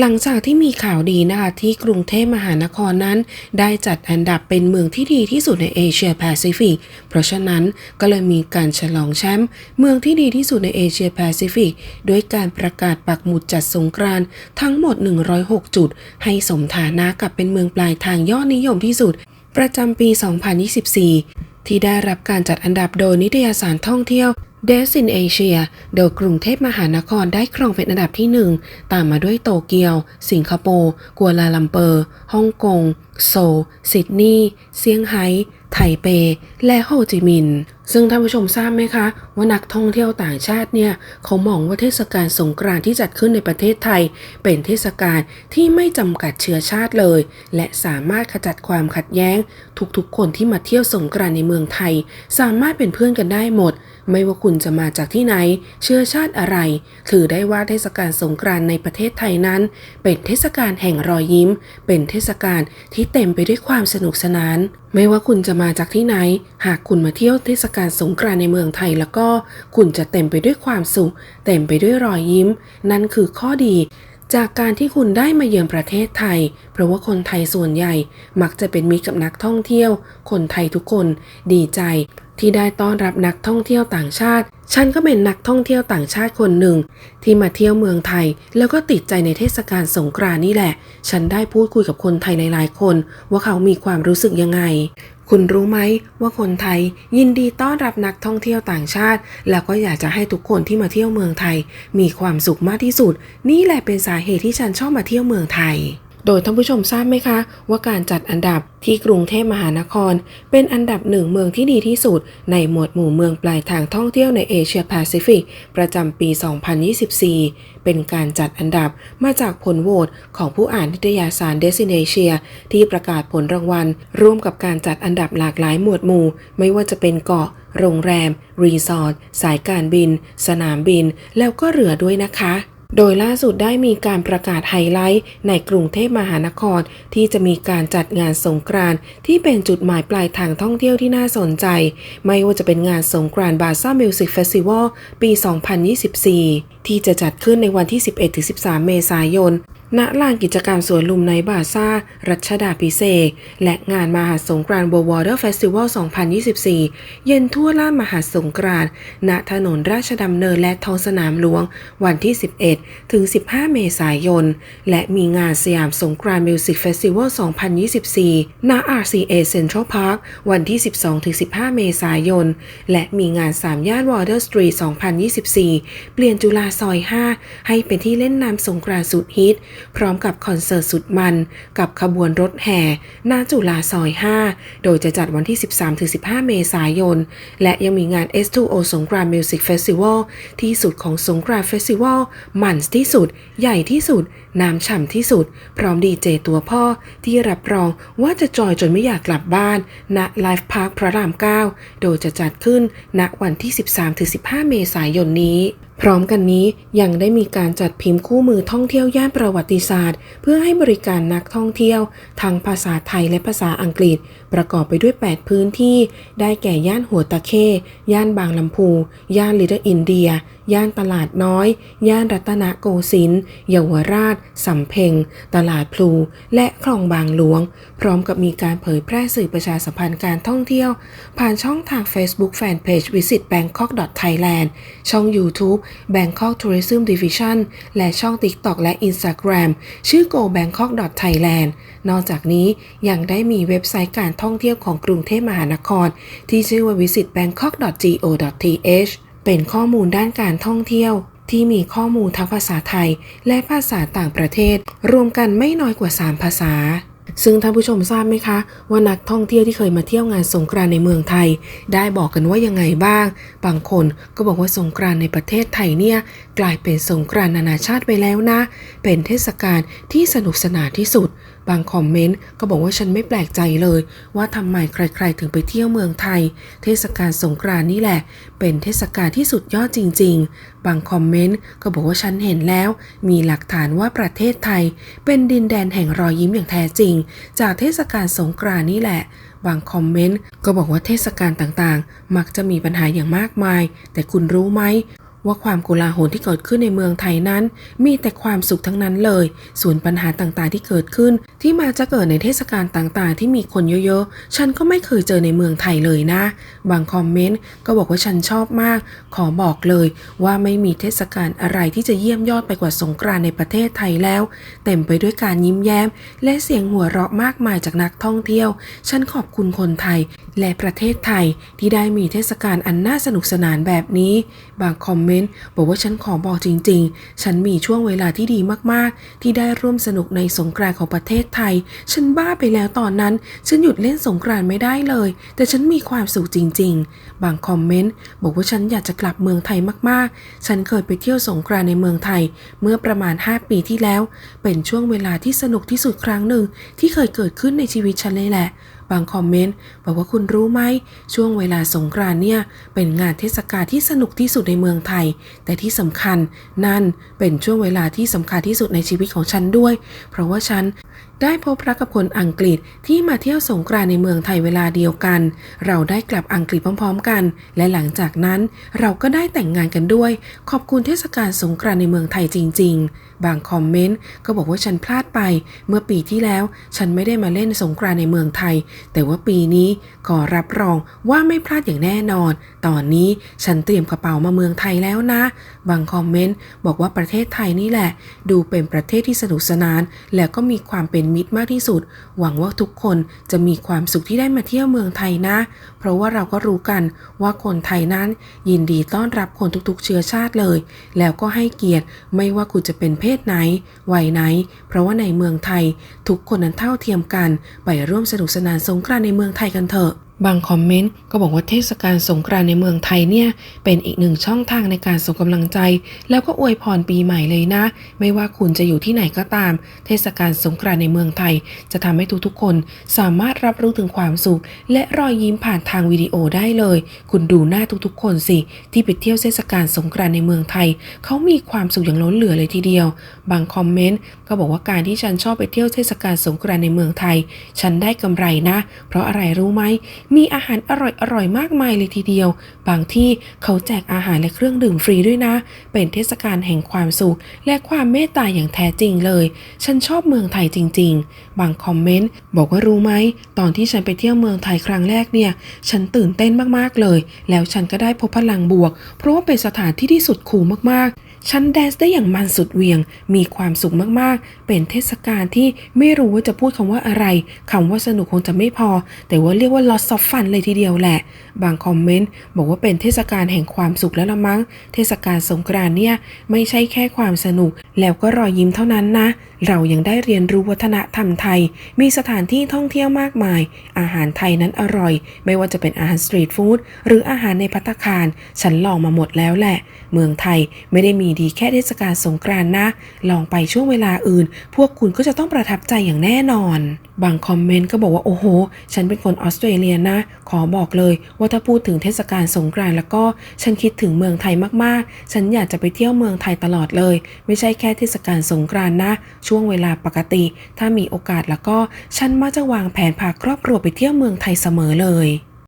หลังจากที่มีข่าวดีนะคะที่กรุงเทพมหานครนั้น ได้จัดอันดับเป็นเมืองที่ดีที่สุดในเอเชียแปซิฟิก เพราะฉะนั้นก็เลยมีการฉลองแชมป์เมืองที่ดีที่สุดในเอเชียแปซิฟิกด้วยการประกาศปักหมุดจัดสงกรานต์ทั้งหมด 106 จุด ให้สมฐานะกับเป็นเมืองปลายทางยอดนิยมที่สุด ประจำปี 2024 ที่ได้รับการจัดอันดับโดยนิตยสารท่องเที่ยว d e s in Asia โดยกรุงเทพมหานครได้ครองเป็นอันดับที่หนึ่งตามมาด้วยโตเกียว สิงคโปร์ กัวลาลัมเปอร์ ฮ่องกง โซล ซิดนีย์ เซี่ยงไฮ้ ไถเป และโฮจิมินห์ซึ่งท่านผู้ชมทราบไหมคะ ว่านักท่องเที่ยวต่างชาติเนี่ยเขามองว่าเทศกาลสงกรานต์ที่จัดขึ้นในประเทศไทย เป็นเทศกาลที่ไม่จำกัดเชื้อชาติเลย และสามารถขจัดความขัดแย้ง ทุกๆ คนที่มาเที่ยวสงกรานต์ในเมืองไทย สามารถเป็นเพื่อนกันได้หมด ไม่ว่าคุณจะมาจากที่ไหน เชื้อชาติอะไร ถือได้ว่าเทศกาลสงกรานต์ในประเทศไทยนั้น เป็นเทศกาลแห่งรอยยิ้ม เป็นเทศกาลที่เต็มไปด้วยความสนุกสนาน ไม่ว่าคุณจะมาจากที่ไหน หากคุณมาเที่ยวเทศกาลสงกรานต์ในเมืองไทยแล้วก็คุณจะเต็มไปด้วยความสุข เต็มไปด้วยรอยยิ้ม นั่นคือข้อดีจากการที่คุณได้มาเยือนประเทศไทย เพราะว่าคนไทยส่วนใหญ่ มักจะเป็นมิตรกับนักท่องเที่ยว คนไทยทุกคนดีใจ ที่ได้ต้อนรับนักท่องเที่ยวต่างชาติ ฉันก็เป็นนักท่องเที่ยวต่างชาติคนหนึ่ง ที่มาเที่ยวเมืองไทย แล้วก็ติดใจในเทศกาลสงกรานนี่แหละ ฉันได้พูดคุยกับคนไทยหลายๆคน ว่าเขามีความรู้สึกยังไง คุณรู้ไหมว่าคนไทยยินดีต้อนรับนักท่องเที่ยวต่างชาติ แล้วก็อยากจะให้ทุกคนที่มาเที่ยวเมืองไทย มีความสุขมากที่สุด นี่แหละเป็นสาเหตุที่ฉันชอบมาเที่ยวเมืองไทย โดยท่านผู้ชมทราบไหมคะ ว่าการจัดอันดับที่กรุงเทพมหานคร เป็นอันดับหนึ่งเมืองที่ดีที่สุด ในหมวดหมู่เมืองปลายทางท่องเที่ยวในเอเชียแปซิฟิกประจำปี 2024 เป็นการจัดอันดับมาจากผลโหวตของผู้อ่านนิตยสาร Destination ที่ประกาศผลรางวัล ร่วมกับการจัดอันดับหลากหลายหมวดหมู่ ไม่ว่าจะเป็นเกาะ โรงแรม รีสอร์ทสายการบิน สนามบิน แล้วก็เรือด้วยนะคะ โดยล่าสุดได้มีการประกาศไฮไลท์ในกรุงเทพมหานคร ที่จะมีการจัดงานสงกรานต์ที่เป็นจุดหมายปลายทางท่องเที่ยวที่น่าสนใจ ไม่ว่าจะเป็นงานสงกรานต์บาซ่ามิวสิกเฟสติวัลปี 2024 ที่จะจัดขึ้นในวันที่ 11-13 เมษายน ณลานกิจกรรมสวนลุมในบาซ่า รัชดาพิเศษ และงานมหาสงกรานต์ World Water Festival 2024 เย็นทั่วล่านมหาสงกรานต์ณถนนราชดำเนินและท้องสนามหลวง วันที่ 11 ถึง 15 เมษายน และมีงานสยามสงกรานต์มิวสิกเฟสติวัล 2024 ณ RCA Central Park วันที่ 12 ถึง 15 เมษายน และมีงาน3ย่าน Water Street 2024 เปลี่ยนจุฬาซอย 5 ให้เป็นที่เล่นน้ำสงกรานต์สุดฮิตพร้อมกับคอนเสิร์ตสุดมัน กับขบวนรถแห่ หน้าจุฬาซอย 5 โดยจะจัดวันที่ 13-15 เมษายน และยังมีงาน S2O สงกรานต์มิวสิกเฟสติวัลที่สุดของสงกรานต์เฟสติวัลมันที่สุด ใหญ่ที่สุด น้ำฉ่ำที่สุด พร้อมดีเจตัวพ่อ ที่รับรองว่าจะจอยจนไม่อยากกลับบ้าน ณไลฟ์พาร์คพระราม 9 โดยจะจัดขึ้นณวันที่ 13-15 เมษายนนี้ พร้อมกันนี้ยังได้มีการจัดพิมพ์คู่มือท่องเที่ยวย่านประวัติศาสตร์ เพื่อให้บริการนักท่องเที่ยว ทั้งภาษาไทยและภาษาอังกฤษ ประกอบไปด้วย 8 พื้นที่ ได้แก่ย่านหัวตะเข้ย่านบางลำพู ย่านลิตเติ้ลอินเดีย ย่านตลาดน้อย ย่านรัตนโกสินทร์เยาวราช สำเพ็ง ตลาดพลู และคลองบางหลวง พร้อมกับมีการเผยแพร่สื่อประชาสัมพันธ์การท่องเที่ยว ผ่านช่องทาง Facebook Fanpage Visit Bangkok Thailand ช่อง YouTube Bangkok Tourism Division และช่อง TikTok และ Instagram ชื่อ Go Bangkok Thailand นอกจากนี้ยังได้มีเว็บไซต์การท่องเที่ยวของกรุงเทพมหานคร ที่ชื่อว่า visit bangkok go th เป็นข้อมูลด้านการท่องเที่ยว ที่มีข้อมูลทั้งภาษาไทย และภาษาต่างประเทศ รวมกันไม่น้อยกว่า 3 ภาษาซึ่งท่านผู้ชมทราบไหมคะ ว่านักท่องเที่ยวที่เคยมาเที่ยวงานสงกรานในเมืองไทย ได้บอกกันว่ายังไงบ้าง บางคนก็บอกว่าสงกรานในประเทศไทยเนี่ย กลายเป็นสงกรานนานาชาติไปแล้วนะ เป็นเทศกาลที่สนุกสนานที่สุดบางคอมเมนต์ก็บอกว่าฉันไม่แปลกใจเลย ว่าทำไมใครๆถึงไปเที่ยวเมืองไทย เทศกาลสงกรานนี่แหละ เป็นเทศกาลที่สุดยอดจริง ๆ บางคอมเมนต์ก็บอกว่าฉันเห็นแล้ว มีหลักฐานว่าประเทศไทย เป็นดินแดนแห่งรอยยิ้มอย่างแท้จริง จากเทศกาลสงกรานนี่แหละบางคอมเมนต์ก็บอกว่าเทศกาลต่างๆ มักจะมีปัญหาอย่างมากมาย แต่คุณรู้ไหม ว่าความโกลาหลที่เกิดขึ้นในเมืองไทยนั้น มีแต่ความสุขทั้งนั้นเลย ส่วนปัญหาต่างๆที่เกิดขึ้น ที่มาจะเกิดในเทศกาลต่างๆ ที่มีคนเยอะๆ ฉันก็ไม่เคยเจอในเมืองไทยเลยนะ บางคอมเมนต์ก็บอกว่าฉันชอบมาก ขอบอกเลยว่าไม่มีเทศกาลอะไรที่จะเยี่ยมยอดไปกว่าสงกรานในประเทศไทยแล้ว เต็มไปด้วยการยิ้มแย้ม และเสียงหัวเราะมากมายจากนักท่องเที่ยว ฉันขอบคุณคนไทยและประเทศไทยที่ได้มีเทศกาลอันน่าสนุกสนานแบบนี้ บางคอมเมนต์บอกว่าฉันขอบอกจริง ๆ ฉันมีช่วงเวลาที่ดีมากๆ ที่ได้ร่วมสนุกในสงกรานต์ของประเทศไทย ฉันบ้าไปแล้วตอนนั้น ฉันหยุดเล่นสงกรานต์ไม่ได้เลย แต่ฉันมีความสุขจริง ๆ บางคอมเมนต์บอกว่าฉันอยากจะกลับเมืองไทยมากๆ ฉันเคยไปเที่ยวสงกรานต์ในเมืองไทย เมื่อประมาณ 5 ปีที่แล้ว เป็นช่วงเวลาที่สนุกที่สุดครั้งหนึ่งที่เคยเกิดขึ้นในชีวิตฉันเลยแหละบางคอมเมนต์บอกว่าคุณรู้ไหม ช่วงเวลาสงกรานเนี่ย เป็นงานเทศกาลที่สนุกที่สุดในเมืองไทย แต่ที่สำคัญนั่นเป็นช่วงเวลาที่สำคัญที่สุดในชีวิตของฉันด้วย เพราะว่าฉัน ได้พบรักกับคนอังกฤษที่มาเที่ยวสงกรานในเมืองไทยเวลาเดียวกัน เราได้กลับอังกฤษพร้อมๆกัน และหลังจากนั้นเราก็ได้แต่งงานกันด้วย ขอบคุณเทศกาลสงกรานในเมืองไทยจริง ๆ บางคอมเมนต์ก็บอกว่าฉันพลาดไป เมื่อปีที่แล้ว ฉันไม่ได้มาเล่นสงกรานในเมืองไทย แต่ว่าปีนี้ขอรับรองว่าไม่พลาดอย่างแน่นอน ตอนนี้ฉันเตรียมกระเป๋ามาเมืองไทยแล้วนะ บางคอมเมนต์บอกว่าประเทศไทยนี่แหละ ดูเป็นประเทศที่สนุกสนาน และก็มีความเป็นมิตรมากที่สุด หวังว่าทุกคนจะมีความสุขที่ได้มาเที่ยวเมืองไทยนะ เพราะว่าเราก็รู้กันว่าคนไทยนั้นยินดีต้อนรับคนทุกๆ เชื้อชาติเลย แล้วก็ให้เกียรติไม่ว่าคุณจะเป็นเพศไหนวัยไหน เพราะว่าในเมืองไทย ทุกคนนั้นเท่าเทียมกัน ไปร่วมสนุกสนานสงกรานต์ในเมืองไทยกันเถอะ บางคอมเมนต์ก็บอกว่าเทศกาลสงกรานต์ในเมืองไทยเนี่ย เป็นอีกหนึ่งช่องทางในการส่งกำลังใจ แล้วก็อวยพรปีใหม่เลยนะ ไม่ว่าคุณจะอยู่ที่ไหนก็ตาม เทศกาลสงกรานต์ในเมืองไทย จะทำให้ทุกๆคนสามารถรับรู้ถึงความสุข และรอยยิ้มผ่านทางวิดีโอได้เลย คุณดูหน้าทุกๆ คนสิ ที่ไปเที่ยวเทศกาลสงกรานต์ในเมืองไทย เขามีความสุขอย่างล้นเหลือเลยทีเดียว บางคอมเมนต์ก็บอกว่าการที่ฉันชอบไปเที่ยวเทศกาลสงกรานต์ในเมืองไทย ฉันได้กำไรนะ เพราะอะไรรู้ไหมมีอาหารอร่อยอร่อยๆมากมายเลยทีเดียว บางที่เขาแจกอาหารและเครื่องดื่มฟรีด้วยนะ เป็นเทศกาลแห่งความสุข และความเมตตาอย่างแท้จริงเลย ฉันชอบเมืองไทยจริง ๆ บางคอมเมนต์บอกว่ารู้ไหม ตอนที่ฉันไปเที่ยวเมืองไทยครั้งแรกเนี่ย ฉันตื่นเต้นมากๆเลย แล้วฉันก็ได้พบพลังบวก เพราะว่าเป็นสถานที่ที่สุดคูลมากๆ ฉันแดนซ์ได้อย่างมันสุดเวียง มีความสุขมากๆ เป็นเทศกาลที่ไม่รู้ว่าจะพูดคำว่าอะไร คำว่าสนุกคงจะไม่พอ แต่ว่าเรียกว่า lots of fun เลยทีเดียวแหละ บางคอมเมนต์บอกว่าเป็นเทศกาลแห่งความสุขแล้วละมั้ง เทศกาลสงกรานต์เนี่ยไม่ใช่แค่ความสนุก แล้วก็รอยยิ้มเท่านั้นนะ เรายังได้เรียนรู้วัฒนธรรมไทย มีสถานที่ท่องเที่ยวมากมาย อาหารไทยนั้นอร่อย ไม่ว่าจะเป็นอาหารสตรีทฟู้ดหรืออาหารในพัตคาร ฉันลองมาหมดแล้วแหละ เมืองไทยไม่ได้มีมีดีแค่เทศกาลสงกรานต์นะ ลองไปช่วงเวลาอื่น พวกคุณก็จะต้องประทับใจอย่างแน่นอน บางคอมเมนต์ก็บอกว่าโอ้โห ฉันเป็นคนออสเตรเลียนะ ขอบอกเลยว่าถ้าพูดถึงเทศกาลสงกรานต์แล้วก็ฉันคิดถึงเมืองไทยมากๆ ฉันอยากจะไปเที่ยวเมืองไทยตลอดเลย ไม่ใช่แค่เทศกาลสงกรานต์นะ ช่วงเวลาปกติ ถ้ามีโอกาสแล้วก็ฉันมักจะวางแผนพาครอบครัวไปเที่ยวเมืองไทยเสมอเลย